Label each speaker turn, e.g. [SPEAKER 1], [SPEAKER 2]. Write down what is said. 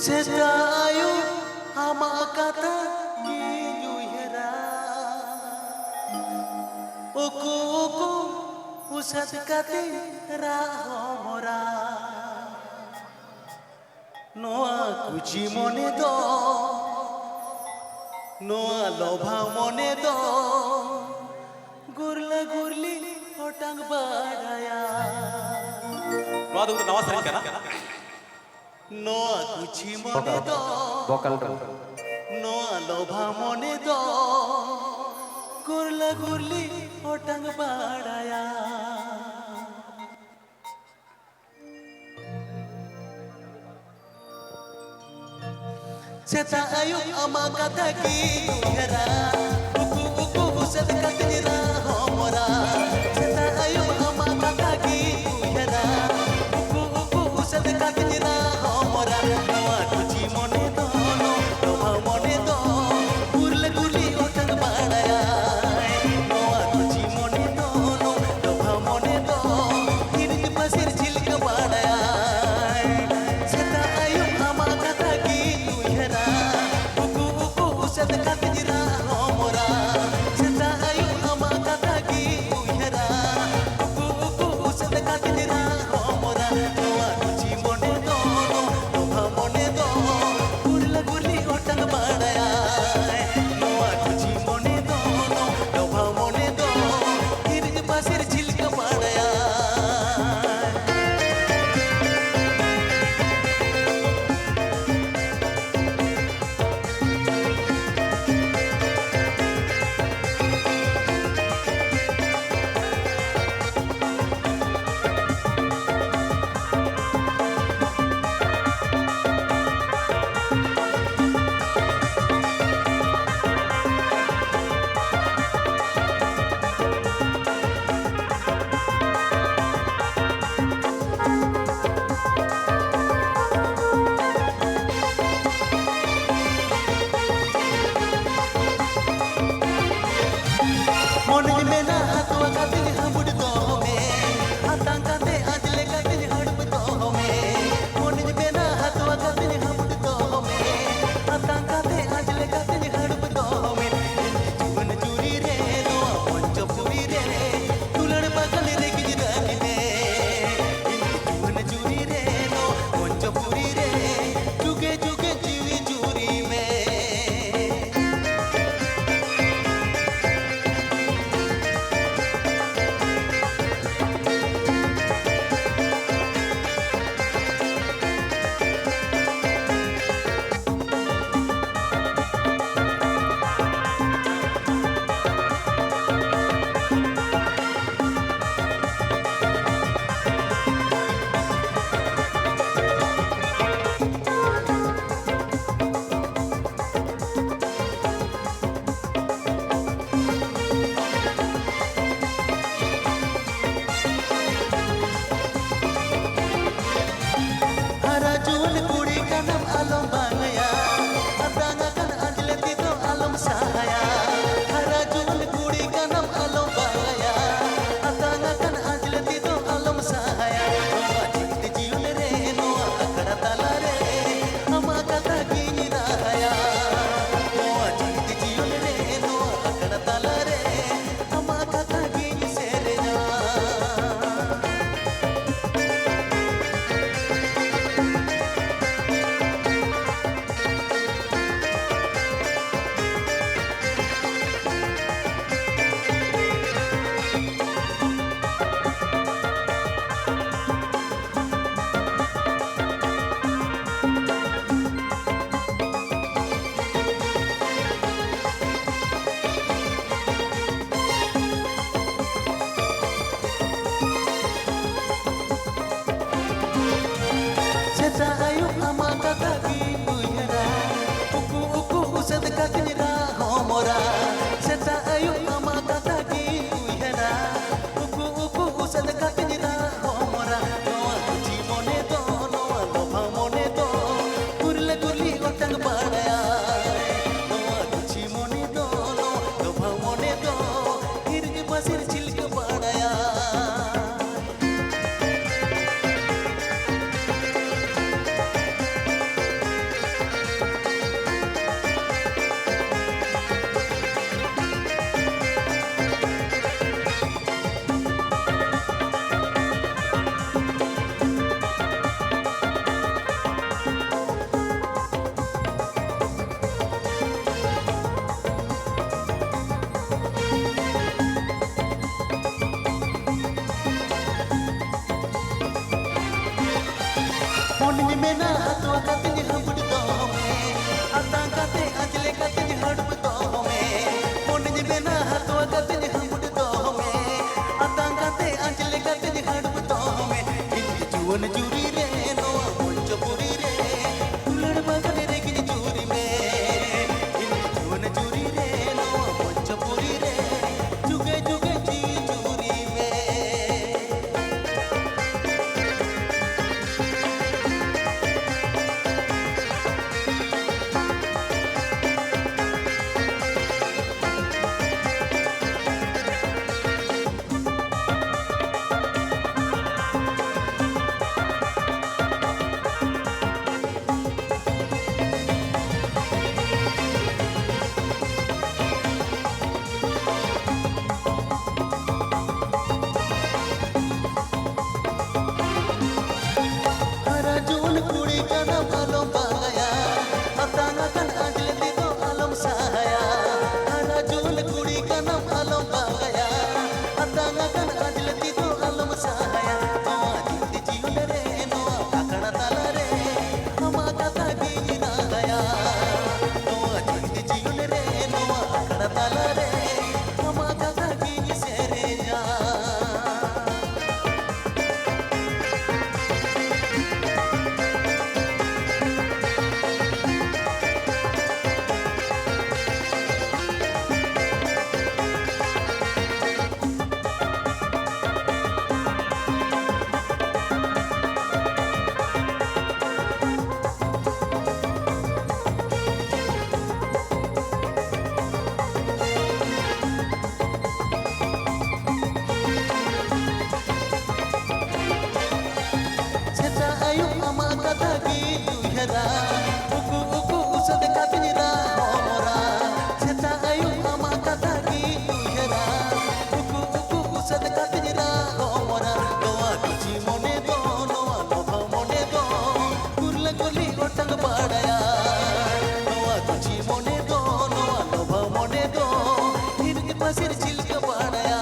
[SPEAKER 1] Sedayu ama kata kinyu hera Uku uku usat kati rahomora Noa kuji mone do Noa lobha mone do Gurla gurli hotang badaya
[SPEAKER 2] Noa dukutu nawa sarin
[SPEAKER 1] kana নোয়া কুছি মনে
[SPEAKER 3] দ
[SPEAKER 1] নোয়া লোভা মনে দ Gurla গুরলি ওটাং বাড়ায়া Seta ayuk ama kata ki tuhera Buku-buku buset katnira homora வச்சதுக்கா திஞ்சிரா sa
[SPEAKER 2] ঝিলকে বানায়া